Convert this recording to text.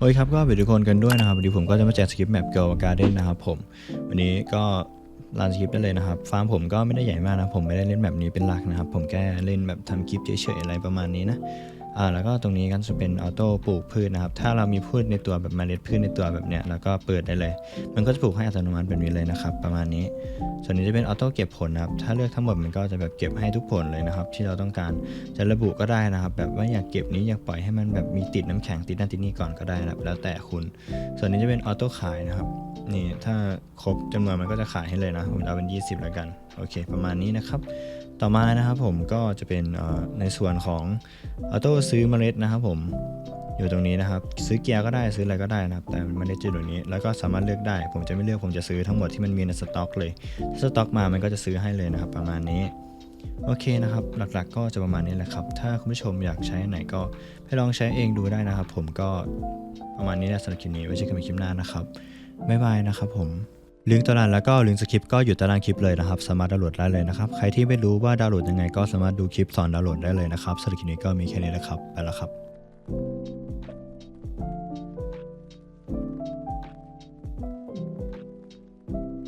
โอเคครับก็ไปทุกคนกันด้วยนะครับวันนี้ผมก็จะมาแจกสคริปต์แมปเกิร์ลการ์เด้นนะครับผมวันนี้ก็ลานสคริปต์ได้เลยนะครับฟาร์มผมก็ไม่ได้ใหญ่มากนะผมไม่ได้เล่นแบบนี้เป็นหลักนะครับผมแค่เล่นแบบทำคลิปเฉยๆอะไรประมาณนี้นะ อ่าแล้วก็ตรงนี้ก็จะเป็นออโต้ปลูกพืชนะครับ ถ้าเรามีพืชในตัวแบบเมล็ดพืชในตัวแบบเนี้ยแล้วก็เปิดได้เลย มันก็จะปลูกให้อัตโนมัติแบบนี้เลยนะครับ ประมาณนี้ ส่วนนี้จะเป็นออโต้เก็บผลนะครับ ถ้าเลือกทั้งหมดมันก็จะแบบเก็บให้ทุกผลเลยนะครับ ที่เราต้องการจะระบุก็ได้นะครับ แบบว่าอยากเก็บนี้อยากปล่อยให้มันแบบมีติดน้ำแข็งติดนั่นติดนี่ก่อนก็ได้นะแล้วแต่คุณ ส่วนนี้จะเป็นออโต้ขายนะครับนี่ถ้าครบจำนวนมันก็จะขายให้เลยนะผมเอาเป็น 20 แล้วกันโอเค ประมาณนี้นะครับ ต่อมานะครับผมก็จะเป็นในส่วนของออโต้ซื้อเมล็ดนะครับผมอยู่ตรงนี้นะครับ ซื้อเกียร์ก็ได้ซื้ออะไรก็ได้นะครับ แต่มันได้จุดตรงนี้แล้วก็สามารถเลือกได้ ผมจะไม่เลือกผมจะซื้อทั้งหมดที่มันมีในสต็อกเลยถ้าสต็อกมามันก็จะซื้อให้เลยนะครับ ประมาณนี้โอเคนะครับ หลักๆก็จะประมาณนี้แหละครับ ถ้าคุณผู้ชมอยากใช้ไหนก็ไปลองใช้เองดูได้นะครับ ผมก็ประมาณนี้นะสำหรับคลิปนี้ไว้เจอกันใหม่คลิปหน้านะครับบ๊ายบายนะครับผม ลิงก์ตารางแล้วก็ลิงก์สคริปต์ก็อยู่ตารางคลิปเลยนะครับ สามารถดาวน์โหลดได้เลยนะครับ ใครที่ไม่รู้ว่าดาวน์โหลดยังไงก็สามารถดูคลิปสอนดาวน์โหลดได้เลยนะครับสำหรับคลิปนี้ก็มีแค่นี้แหละครับ ไปแล้วครับ